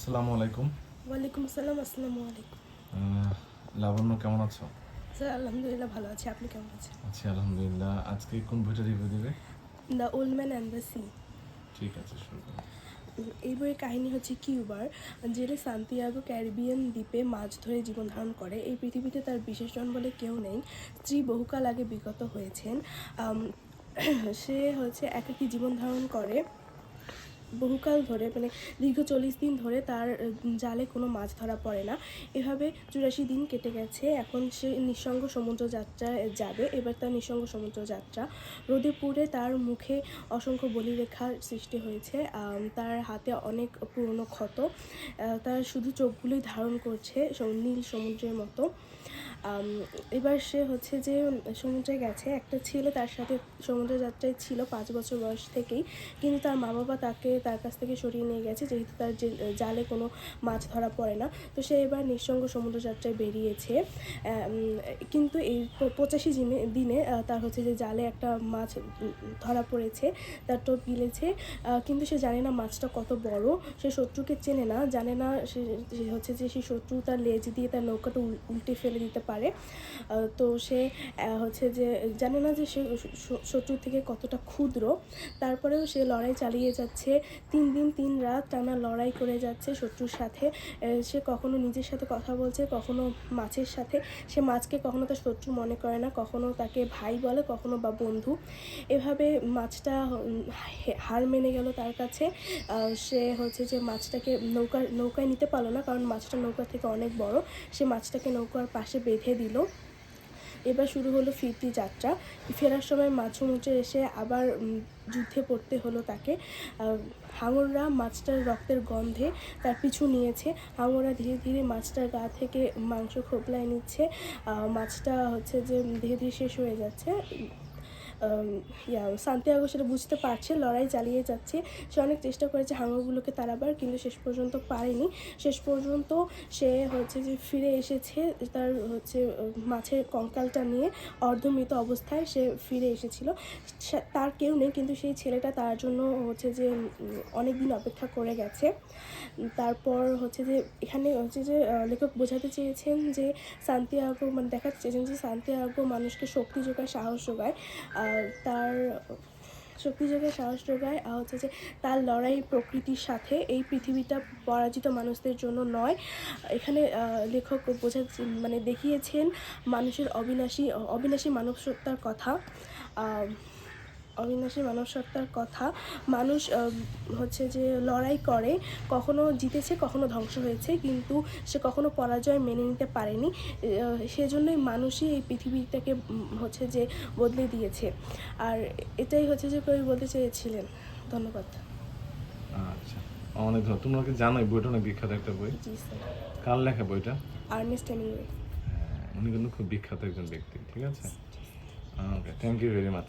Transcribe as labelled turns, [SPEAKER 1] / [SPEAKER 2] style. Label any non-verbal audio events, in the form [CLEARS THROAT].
[SPEAKER 1] আসসালামু আলাইকুম।
[SPEAKER 2] ওয়ালাইকুম আসসালাম আসসালামু আলাইকুম।
[SPEAKER 1] লাবণ্য কেমন আছো?
[SPEAKER 2] স্যার আলহামদুলিল্লাহ ভালো আছি। আপনি কেমন আছেন?
[SPEAKER 1] আছি আলহামদুলিল্লাহ। আজকে কোন বইটা রিভিউ দিবে?
[SPEAKER 2] The old man and the sea
[SPEAKER 1] ঠিক আছে শুরু করো।
[SPEAKER 2] এই বইয়ের কাহিনী হচ্ছে কিউবার জেলে সান্তিয়াগো ক্যারিবিয়ান দ্বীপে মাছ ধরে জীবন ধারণ করে। এই পৃথিবীতে তার বিশেষজন বলে কেউ নেই। স্ত্রী বহুকাল আগে বিগত হয়েছেন। [CLEARS THROAT] সে হচ্ছে একাকী জীবন ধারণ করে। বহুকাল ধরে মানে দীর্ঘ চল্লিশ দিন ধরে তার জালে কোনো মাছ ধরা পড়ে না। এভাবে চুরাশি দিন কেটে গেছে। এখন সে নিঃসঙ্গ সমুদ্র যাত্রায় যাবে। এবার তার নিঃসঙ্গ সমুদ্র যাত্রা। রোদে পুড়ে তার মুখে অসংখ্য বলিরেখার সৃষ্টি হয়েছে। তার হাতে অনেক পুরনো ক্ষত। তার শুধু চোখগুলোই ধারণ করছে নীল সমুদ্রের মতো। এবার সে হচ্ছে যে সমুদ্রে গেছে। একটা ছেলে তার সাথে সমুদ্র যাত্রায় ছিল পাঁচ বছর বয়স থেকেই। কিন্তু তার মা বাবা তাকে তার কাছ থেকে সরিয়ে নিয়ে গেছে, যেহেতু তার জালে কোনো মাছ ধরা পড়ে না। তো সে এবার নিঃসঙ্গ সমুদ্রযাত্রায় বেরিয়েছে। কিন্তু এই পঁচাশি দিনে তার হচ্ছে যে জালে একটা মাছ ধরা পড়েছে, তার টোপ গিলেছে। কিন্তু সে জানে না মাছটা কত বড়, সে শত্রুকে চেনে না, জানে না সে সে হচ্ছে যে সেই শত্রু তার লেজ দিয়ে তার নৌকাটা উল্টে ফেলে দিতে পারে। তো সে হচ্ছে যে, জানে না যে সে শ- শ- শত্রুর থেকে কতটা ক্ষুদ্র। তারপরেও সে লড়াই চালিয়ে যাচ্ছে। তিন দিন তিন রাত টানা লড়াই করে যাচ্ছে শত্রুর সাথে। সে কখনো নিজের সাথে কথা বলছে, কখনো মাছের সাথে। সে মাছকে কখনো তার শত্রু মনে করে না, কখনো তাকে ভাই বলে, কখনো বা বন্ধু। এভাবে মাছটা হার মেনে গেল তার কাছে। সে হচ্ছে যে মাছটাকে নৌকা, নৌকায় নিতে পারল না, কারণ মাছটা নৌকা থেকে অনেক বড়। সে মাছটাকে নৌকার পাশে বেঁধে দিল। এবার শুরু হলো ফিরতি যাত্রা। ফেরার সময় মাছ মুচে এসে আবার যুদ্ধে পড়তে হলো তাকে। হাঙররা মাছটার রক্তের গন্ধে তার পিছু নিয়েছে। হাঙররা ধীরে ধীরে মাছটার গা থেকে মাংস খোপলায় নিচ্ছে। মাছটা হচ্ছে যে ধীরে ধীরে শেষ হয়ে যাচ্ছে। সান্তিয়াগো সেটা বুঝতে পারছে, লড়াই চালিয়ে যাচ্ছে। সে অনেক চেষ্টা করেছে হাঙরগুলোকে তাড়াবার, কিন্তু শেষ পর্যন্ত পারেনি। শেষ পর্যন্ত সে হচ্ছে যে ফিরে এসেছে, তার হচ্ছে, মাছের কঙ্কালটা নিয়ে অর্ধমৃত অবস্থায় সে ফিরে এসেছিল। তার কেউ নেই, কিন্তু সেই ছেলেটা তার জন্য হচ্ছে যে অনেক দিন অপেক্ষা করে গেছে। তারপর হচ্ছে যে, এখানে হচ্ছে যে লেখক বোঝাতে চেয়েছেন যে, সান্তিয়াগো মানে দেখাতে চেয়েছেন যে, সান্তিয়াগো মানুষকে শক্তি যোগায়, সাহস যোগায়। তার শক্তি যোগে সাহস যোগায়। আর হচ্ছে যে তার লড়াই প্রকৃতির সাথে। এই পৃথিবীটা পরাজিত মানুষদের জন্য নয়। এখানে লেখক বোঝা মানে দেখিয়েছেন মানুষের অবিনাশী অবিনাশী মানব সত্তার কথা অবিনাশী মানব সত্তার কথা মানুষ হচ্ছে যে লড়াই করে কখনো জিতেছে কখনো ধ্বংস হয়েছে কিন্তু সে কখনো পরাজয় মেনে নিতে পারেনি। সেজন্যই মানুষই এই পৃথিবীটাকে হচ্ছে যে বদলে দিয়েছে। আর এটাই হচ্ছে যে কবি বলতে চেয়েছিলেন। ধন্যবাদ।
[SPEAKER 1] আচ্ছা অনেক ধন্যবাদ। তোমরা কি জানো এই বইটা অনেক বিখ্যাত একটা বই। কার লেখা বইটা?
[SPEAKER 2] Ernest Hemingway.
[SPEAKER 1] হ্যাঁ, উনি কিন্তু খুব বিখ্যাত একজন ব্যক্তি ঠিক আছে? Okay thank you very much